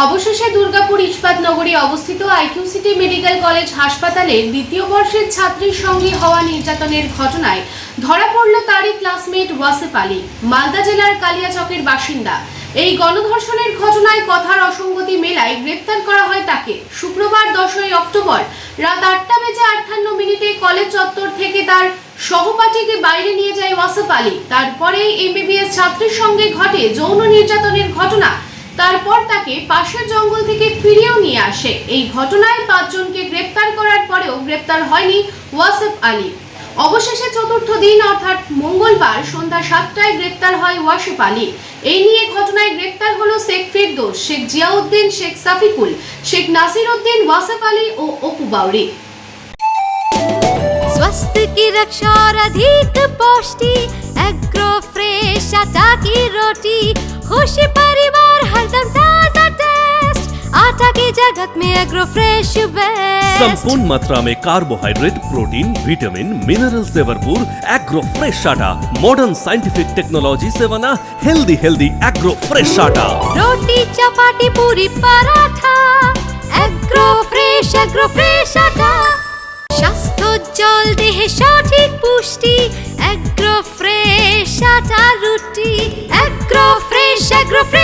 অবশেষে দুর্গাপুর ইস্পাত নগরী অবস্থিত আইকিউ সিটি মেডিকেল কলেজ হাসপাতালে দ্বিতীয় বর্ষের ছাত্রীর সঙ্গে হওয়া নির্যাতনের ঘটনায় ধরা পড়ল তারই ক্লাসমেট ওয়াসেফ আলী, মালদা জেলার কালিয়াচকের বাসিন্দা। এই গণধর্ষণের ঘটনায় কথার অসঙ্গতি মেলায় গ্রেপ্তার করা হয় তাকে। শুক্রবার দশই অক্টোবর রাত আটটা বেজে আটান্ন মিনিটে কলেজ চত্বর থেকে তার সহপাঠীকে বাইরে নিয়ে যায় ওয়াসেফ আলী। তারপরেই এমবিবিএস ছাত্রীর সঙ্গে ঘটে যৌন নির্যাতনের ঘটনা তারপর তাকে পাশের জঙ্গল থেকে ফিরিয়েও নিয়ে আসে এই ঘটনায় পাঁচজনকে গ্রেপ্তার করার পরেও গ্রেপ্তার হয়নি ওয়াসেফ আলী অবশেষে চতুর্থ দিন অর্থাৎ মঙ্গলবার সন্ধ্যা সাতটায় গ্রেপ্তার হয় ওয়াসিফ আলী এই নিয়ে ঘটনায় গ্রেপ্তার হলো শেখ ফিরদোস শেখ জিয়াউদ্দিন শেখ সাফিকুল শেখ নাসির উদ্দিন ওয়াসেফ আলী ও অপু बावरी स्वास्थ्य की रक्षा और अधिक पौष्टि एग्रो फ्रेश आटा की रोटी खुशी परिवार हरदम ताजा टेस्ट आटा की जगत में एग्रो फ्रेश बेस्ट संपूर्ण मात्रा में कार्बोहाइड्रेट प्रोटीन विटामिन मिनरल से भरपूर एग्रो फ्रेश आटा मॉडर्न साइंटिफिक टेक्नोलॉजी से बना हेल्दी हेल्दी एग्रो फ्रेश आटा रोटी chapati puri paratha agro fresh agro fresh आटा স্বাস্থ্য জল দেহে সঠিক পুষ্টি এগ্রো ফ্রেশ আটা রুটি এগ্রো ফ্রেশ এগ্রো ফ্রেশ